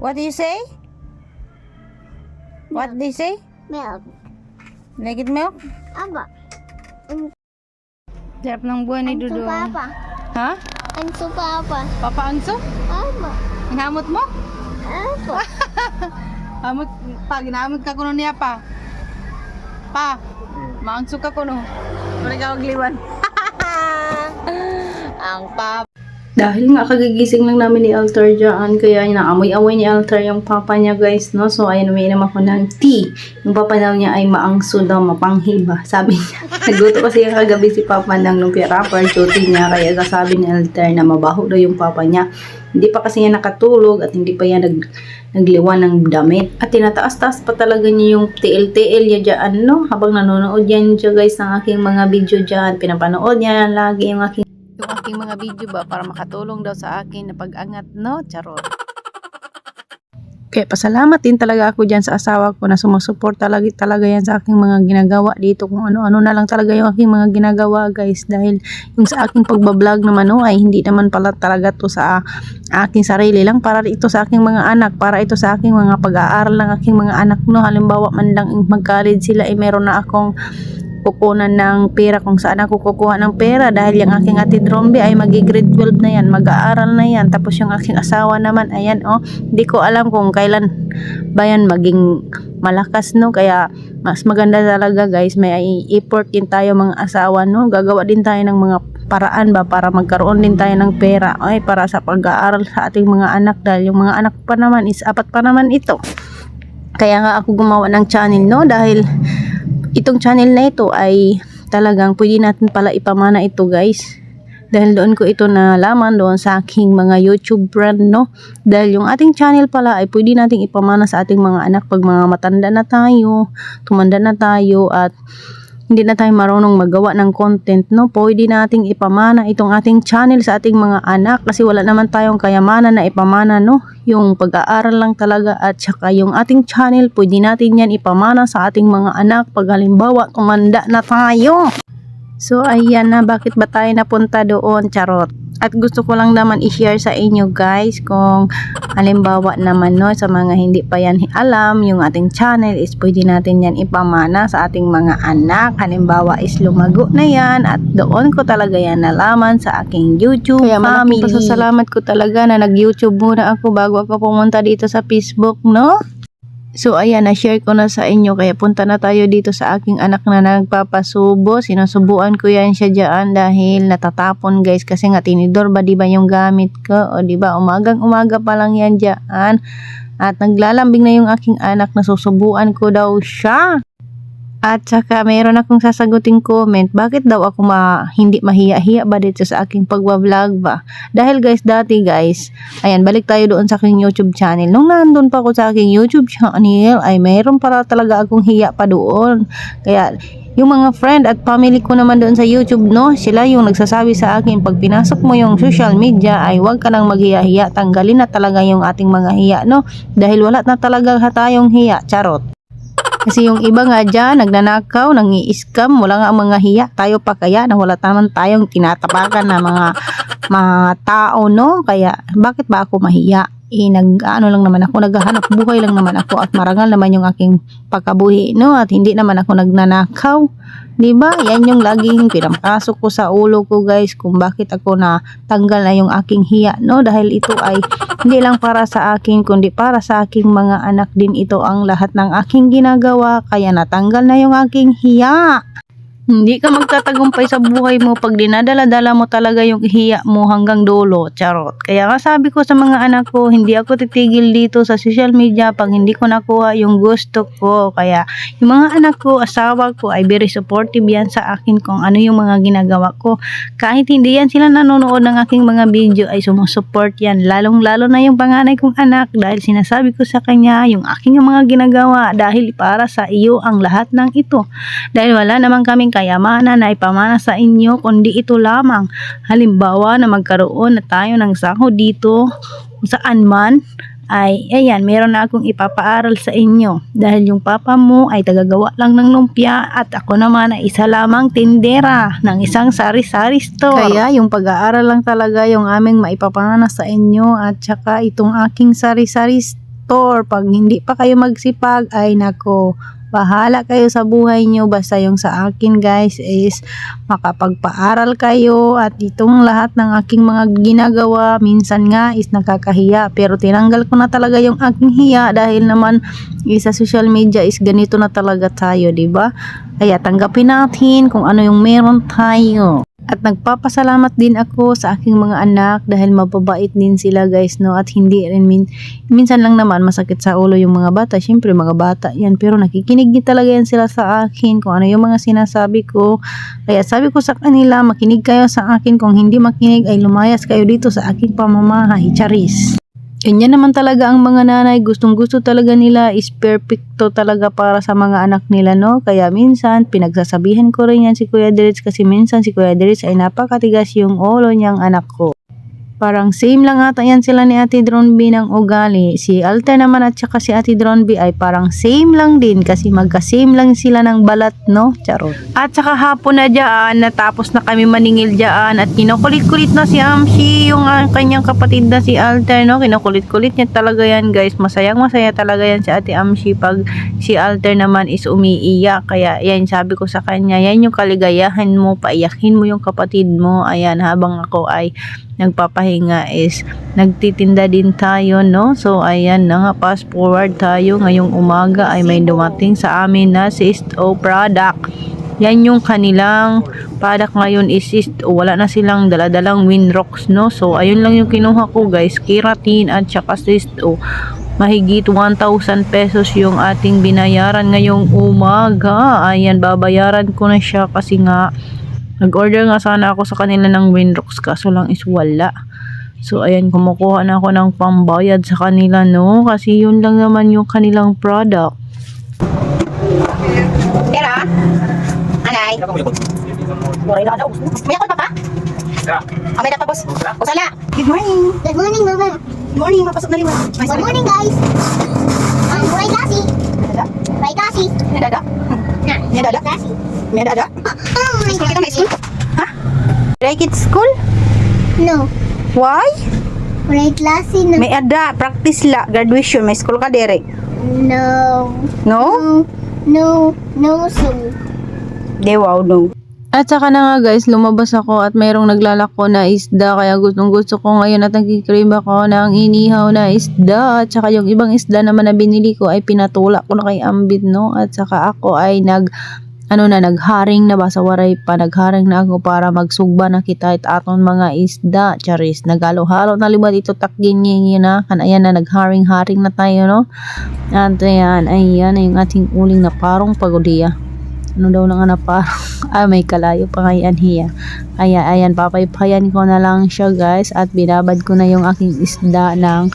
What do you say? What do you say? Milk. Like it milk? Apa? Sarap ng buhay ni Dudu. suka apa? Ha? Ang suka apa? Papa Anso? Apa? Hinamot mo? Apa? Hamot, pa, ginamot ka kuno niya pa. Pa, maangso ka kuno. Wala ka. Ang papa. Dahil nga kagigising lang namin ni Altar dyan, kaya inaamoy-amoy ni Altar yung papa niya guys, no? So ayun, umiinom ako ng tea. Yung papa daw niya ay maangso daw, mapanghiba, sabi niya. Nagluto kasi kagabi si papa ng lumpia wrapper, duty niya, kaya sasabi ni Altar na mabaho daw yung papa niya. Hindi pa kasi niya nakatulog at hindi pa yan nag, nagliwan ng damit. At tinataas-taas pa talaga niya yung TL-TL niya dyan, no? Habang nanonood yan siya guys ng aking mga video dyan, pinapanood niya lagi yung aking yung aking mga video ba para makatulong daw sa akin na pag-angat, no? Charot. Kaya pasalamat din talaga ako dyan sa asawa ko na sumusuport talaga, talaga yan sa aking mga ginagawa dito. Kung ano-ano na lang talaga yung aking mga ginagawa guys. Dahil yung sa aking pagbablog naman no, ay hindi naman pala talaga to sa aking sarili lang. Para ito sa aking mga anak. Para ito sa aking mga pag-aaral ng aking mga anak no. Halimbawa man lang mag-college sila ay meron na akong kukunan ng pera kung saan ako kukuha ng pera dahil yung aking ate Drombe ay magi-grade 12 na yan, mag-aaral na yan. Tapos yung aking asawa naman ayan oh, hindi ko alam kung kailan ba yan maging malakas no? Kaya mas maganda talaga guys may effort din tayo mga asawa no? Gagawa din tayo ng mga paraan ba para magkaroon din tayo ng pera ay para sa pag-aaral sa ating mga anak dahil yung mga anak pa naman is apat pa naman ito. Kaya nga ako gumawa ng channel no? Dahil itong channel na ito ay talagang pwede natin pala ipamana ito guys. Dahil doon ko ito nalaman doon sa aking mga YouTube brand no? Dahil yung ating channel pala ay pwede nating ipamana sa ating mga anak pag mga matanda na tayo tumanda na tayo at hindi na tayo marunong magawa ng content, no? Pwede nating ipamana itong ating channel sa ating mga anak kasi wala naman tayong kayamanan na ipamana, no? Yung pag-aaral lang talaga at saka yung ating channel, pwede natin yan ipamana sa ating mga anak pag halimbawa tumanda na tayo. So, ayan na, bakit ba tayo napunta doon? Charot. At gusto ko lang naman i-share sa inyo guys kung halimbawa naman no sa mga hindi pa yan alam yung ating channel is pwede natin yan ipamana sa ating mga anak halimbawa is lumago na yan at doon ko talaga yan nalaman sa aking YouTube Kaya family. pasasalamat ko talaga na nag YouTube muna ako bago ako pumunta dito sa Facebook no So ayan, na-share ko na sa inyo kaya punta na tayo dito sa aking anak na nagpapasubo. Sinusubuan ko yan siya dyan dahil natatapon guys kasi nga tinidor ba di ba yung gamit ko o di ba umagang umaga pa lang yan dyan. At naglalambing na yung aking anak na susubuan ko daw siya. At saka mayroon akong sasaguting comment, bakit daw ako ma, hindi mahiya-hiya ba dito sa aking pagbablog ba? Dahil guys, dati guys, ayan, balik tayo doon sa aking YouTube channel. Nung nandun pa ako sa aking YouTube channel, ay mayroon para talaga akong hiya pa doon. Kaya, yung mga friend at family ko naman doon sa YouTube, no, sila yung nagsasabi sa akin, pag pinasok mo yung social media, ay wag ka nang maghiya-hiya, tanggalin na talaga yung ating mga hiya, no? Dahil wala na talaga tayong hiya, charot. Kasi yung iba nga dyan, nagnanakaw, nangi-scam, wala nga ang mga hiya. Tayo pa kaya na wala naman tayong tinatapakan na mga mga tao, no? Kaya, bakit ba ako mahiya? Eh, nag, ano lang naman ako, naghahanap buhay lang naman ako at marangal naman yung aking pagkabuhi, no? At hindi naman ako nagnanakaw. Di ba? Yan yung laging pinapasok ko sa ulo ko, guys, kung bakit ako na tanggal na yung aking hiya, no? Dahil ito ay hindi lang para sa akin, kundi para sa aking mga anak din ito ang lahat ng aking ginagawa, kaya natanggal na yung aking hiya. Hindi ka magtatagumpay sa buhay mo pag dinadala-dala mo talaga yung hiya mo hanggang dulo, charot. Kaya nga sabi ko sa mga anak ko, hindi ako titigil dito sa social media pag hindi ko nakuha yung gusto ko. Kaya yung mga anak ko, asawa ko ay very supportive yan sa akin kung ano yung mga ginagawa ko. Kahit hindi yan sila nanonood ng aking mga video ay sumusupport yan. Lalong-lalo na yung panganay kong anak dahil sinasabi ko sa kanya yung aking mga ginagawa dahil para sa iyo ang lahat ng ito. Dahil wala naman kaming kayamanan na ipamana sa inyo kundi ito lamang. Halimbawa na magkaroon na tayo ng sahod dito saan man ay ayan, meron na akong ipapaaral sa inyo dahil yung papa mo ay tagagawa lang ng lumpia at ako naman ay isa lamang tindera ng isang sari-sari store. Kaya yung pag-aaral lang talaga yung aming maipapana sa inyo at saka itong aking sari-sari motor. Pag hindi pa kayo magsipag, ay nako, bahala kayo sa buhay nyo. Basta yung sa akin guys is makapagpaaral kayo at itong lahat ng aking mga ginagawa minsan nga is nakakahiya. Pero tinanggal ko na talaga yung aking hiya dahil naman eh, sa social media is ganito na talaga tayo, di ba? Kaya tanggapin natin kung ano yung meron tayo. At nagpapasalamat din ako sa aking mga anak dahil mababait din sila guys no at hindi rin min minsan lang naman masakit sa ulo yung mga bata. Syempre mga bata yan pero nakikinig din talaga yan sila sa akin kung ano yung mga sinasabi ko. Kaya sabi ko sa kanila makinig kayo sa akin kung hindi makinig ay lumayas kayo dito sa aking pamamahay. Charis. Ganyan naman talaga ang mga nanay, gustong gusto talaga nila is perfecto talaga para sa mga anak nila, no? Kaya minsan, pinagsasabihan ko rin yan si Kuya Dirits kasi minsan si Kuya Dirits ay napakatigas yung ulo niyang anak ko. Parang same lang ata yan sila ni Ate Dronby ng ugali. Si Alter naman at saka si Ate Dronby ay parang same lang din kasi magka-same lang sila ng balat, no? Charot. At saka hapon na dyan, natapos na kami maningil dyan at kinukulit-kulit na si Amshi, yung ah, kanyang kapatid na si Alter, no? Kinukulit-kulit niya talaga yan, guys. Masayang masaya talaga yan si Ate Amshi pag si Alter naman is umiiyak. Kaya yan, sabi ko sa kanya, yan yung kaligayahan mo, paiyakin mo yung kapatid mo. Ayan, habang ako ay nagpapahinga is nagtitinda din tayo no? So ayan na nga fast forward tayo ngayong umaga ay may dumating sa amin na Sisto product. Yan yung kanilang product ngayon is Sisto wala na silang daladalang Winrocks no? So ayun lang yung kinuha ko guys. Keratin at saka Sisto mahigit 1,000 pesos yung ating binayaran ngayong umaga. Ayan babayaran ko na siya kasi nga Nag-order nga sana ako sa kanila ng Winrocks kaso lang is wala. So ayan, kumukuha na ako ng pambayad sa kanila no kasi yun lang naman yung kanilang product. Pera? Anay? May ako pa pa? Ah, may boss. Usala. Good morning. Good morning, Mama. Good morning. Mapasok na rin mo. Good morning, guys. Um, Ray Lassie. Ray Lassie. May dada? Nah, May dada? May dada? Oh my School kita may God. school? Ha? Like it school? No. Why? Ray Lassie. No. May ada. Practice la. Graduation. May school ka direct. No. No? No. No. No. So. Di wow, no. At saka na nga guys, lumabas ako at mayroong naglalako na isda kaya gustong gusto ko ngayon at nagkikrib ako ng inihaw na isda at saka yung ibang isda naman na binili ko ay pinatula ko na kay Ambit no at saka ako ay nag ano na nagharing na ba sa waray pa? Nagharing na ako para magsugba na kita at aton mga isda. Charis nagalo-halo na liba dito takgin na. Kan ayan na nagharing-haring na tayo no? At ayan ayan yung ating uling na parong pagodiya ano daw na nga na parang ah may kalayo pa ngayon hiya. Kaya ayan papaypayan ko na lang siya guys at binabad ko na yung aking isda ng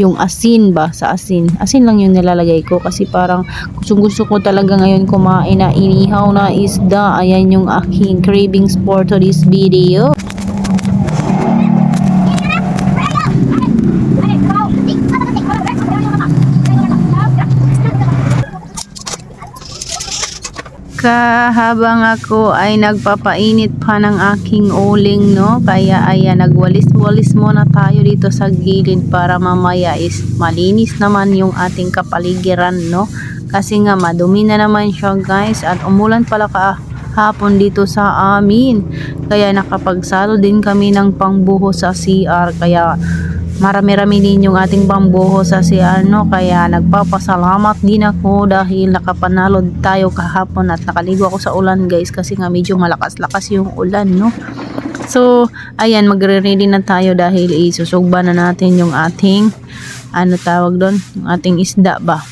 yung asin ba? Sa asin. Asin lang yung nilalagay ko kasi parang gusto gusto ko talaga ngayon kumain na inihaw na isda. Ayan yung aking cravings for today's video kahabang ako ay nagpapainit pa ng aking uling no? Kaya ayan nagwalis-walis muna tayo dito sa gilid para mamaya is malinis naman yung ating kapaligiran no? Kasi nga madumi na naman siya guys at umulan pala ka hapon dito sa amin. Kaya nakapagsalo din kami ng pangbuho sa CR kaya marami-rami din yung ating pambuho sa si ano kaya nagpapasalamat din ako dahil nakapanalo tayo kahapon at nakaligo ako sa ulan guys kasi nga medyo malakas-lakas yung ulan no? So ayan magre-ready na tayo dahil isusugba na natin yung ating ano tawag doon? Yung ating isda ba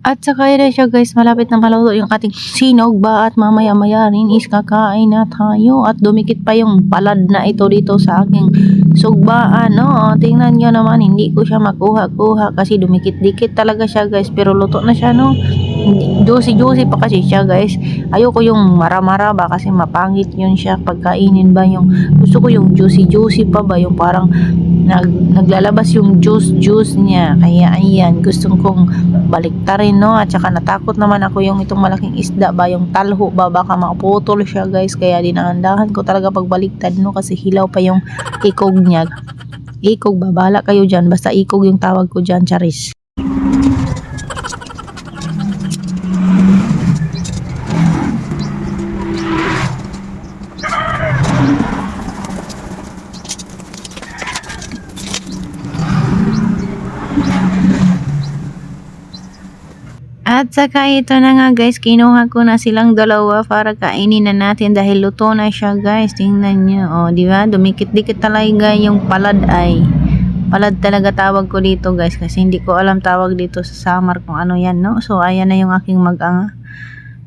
At saka na siya guys, malapit na maluto yung ating sinog ba at mamaya-maya rin is kakain na tayo at dumikit pa yung palad na ito dito sa aking sugbaan. No? Tingnan nyo naman, hindi ko siya makuha-kuha kasi dumikit-dikit talaga siya guys pero luto na siya no. Juicy-juicy pa kasi siya guys. Ayoko yung mara-mara ba kasi mapangit yun siya. Pagkainin ba yung gusto ko yung juicy-juicy pa ba? Yung parang nag, naglalabas yung juice juice niya. Kaya ayan gusto kong baliktarin no? At saka natakot naman ako yung itong malaking isda ba? Yung talho ba? Baka maputol siya guys. Kaya dinahandahan ko talaga pagbaliktad no? Kasi hilaw pa yung ikog niya. Ikog ba? Bala kayo dyan. Basta ikog yung tawag ko dyan charis At saka ito na nga guys, kinuha ko na silang dalawa para kainin na natin dahil luto na siya guys. Tingnan nyo, oh, di ba? Dumikit-dikit talaga yung palad ay. Palad talaga tawag ko dito guys kasi hindi ko alam tawag dito sa Samar kung ano yan, no? So ayan na yung aking mag-anga.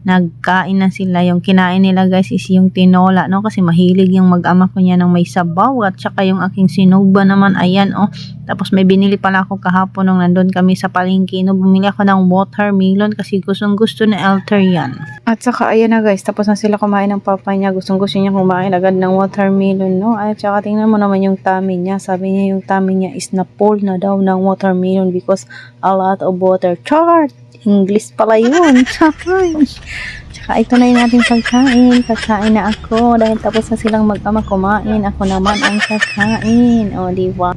Nagkain na sila. Yung kinain nila guys is yung tinola, no? Kasi mahilig yung mag-ama ko niya ng may sabaw at saka yung aking sinugba naman, ayan, oh. Tapos may binili pala ako kahapon nung nandun kami sa palengke, no? Bumili ako ng watermelon kasi gustong gusto na Elter yan. At saka ayan na guys, tapos na sila kumain ng papa niya. Gustong gusto niya kumain agad ng watermelon, no? At saka tingnan mo naman yung tummy niya. Sabi niya yung tummy niya is na full na daw ng watermelon because a lot of water. Chart! English pala yun. Tsaka ito na yung ating pagkain. Kakain na ako dahil tapos na silang mag-ama kumain. Ako naman ang kakain. O, di ba?